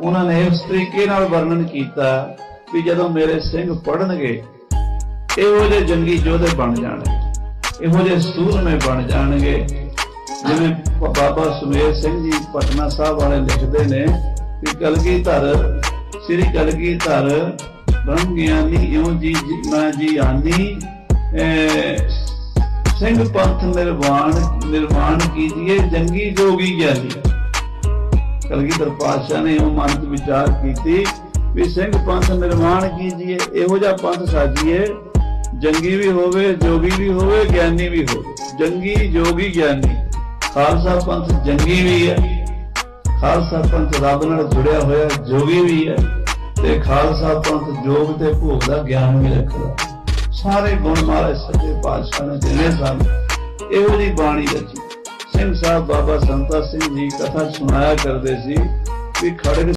ਉਹਨਾਂ ਨੇ ਉਸ ਤਰੀਕੇ ਨਾਲ ਵਰਣਨ ਕੀਤਾ ਵੀ ਜਦੋਂ ਮੇਰੇ ਸਿੰਘ ਪੜਨਗੇ ਇਹੋ ਜਿਹੇ ਜੰਗੀ ਯੋਧੇ ਬਣ ਜਾਣਗੇ, ਇਹੋ ਜਿਹੇ ਸੂਰਮੇ ਬਣ ਜਾਣਗੇ, ਜਿਵੇਂ ਬਾਬਾ ਸੁਮੇਰ ਸਿੰਘ ਜੀ ਪਟਨਾ ਸਾਹਿਬ ਵਾਲੇ ਲਿਖਦੇ ਨੇ ਕਿ ਕਲਗੀਧਰ, ਸ੍ਰੀ ਕਲਗੀਧਰ ਬ੍ਰਹਮ ਗਿਆਨੀ ਇਉਂ ਜੀ ਮੈਂ ਜੀ ਆਨੀ ਸਿੰਘ ਪੰਥ ਨਿਰਵਾਣ ਨਿਰਮਾਣ ਕੀਜੀਏ, ਜੰਗੀ ਜੋਗੀ ਗਿਆਨੀ ਕਲਗੀਧਰ ਪਾਤਸ਼ਾਹ ਨੇ ਉਹ ਮਨ ਚ ਵਿਚਾਰ ਕੀਤੀ ਵੀ ਸਿੰਘ ਪੰਥ ਨਿਰਮਾਣ ਕੀਜੀਏ ਇਹੋ ਜਿਹਾ ਪੰਥ ਸਾਜੀਏ, ਜੰਗੀ ਵੀ ਹੋਵੇ, ਜੋਗੀ ਵੀ ਹੋਵੇ, ਗਿਆਨੀ ਵੀ ਹੋਵੇ। ਜੰਗੀ, ਜੋਗੀ, ਗਿਆਨੀ। ਖਾਲਸਾ ਪੰਥ ਜੰਗੀ ਵੀ ਹੈ। ਖਾਲਸਾ ਪੰਥ ਰੱਬ ਨਾਲ ਜੁੜਿਆ ਹੋਇਆ, ਜੋਗੀ ਵੀ ਹੈ। ਤੇ ਖਾਲਸਾ ਪੰਥ ਜੋਗ ਤੇ ਭੋਗ ਦਾ ਗਿਆਨ ਵੀ ਰੱਖਦਾ। ਸਾਰੇ ਗੁਣ ਮਾਰੇ ਸੱਚੇ ਪਾਤਸ਼ਾਹ ਨੇ ਦੇਣੇ ਸਨ। ਇਹੋ ਜਿਹੀ ਬਾਣੀ ਰਚੀ। ਸਿੰਘ ਸਾਹਿਬ ਬਾਬਾ ਸੰਤਾ ਸਿੰਘ ਜੀ ਕਥਾ ਸੁਣਾਇਆ ਕਰਦੇ ਸੀ ਵੀ ਖੜਗ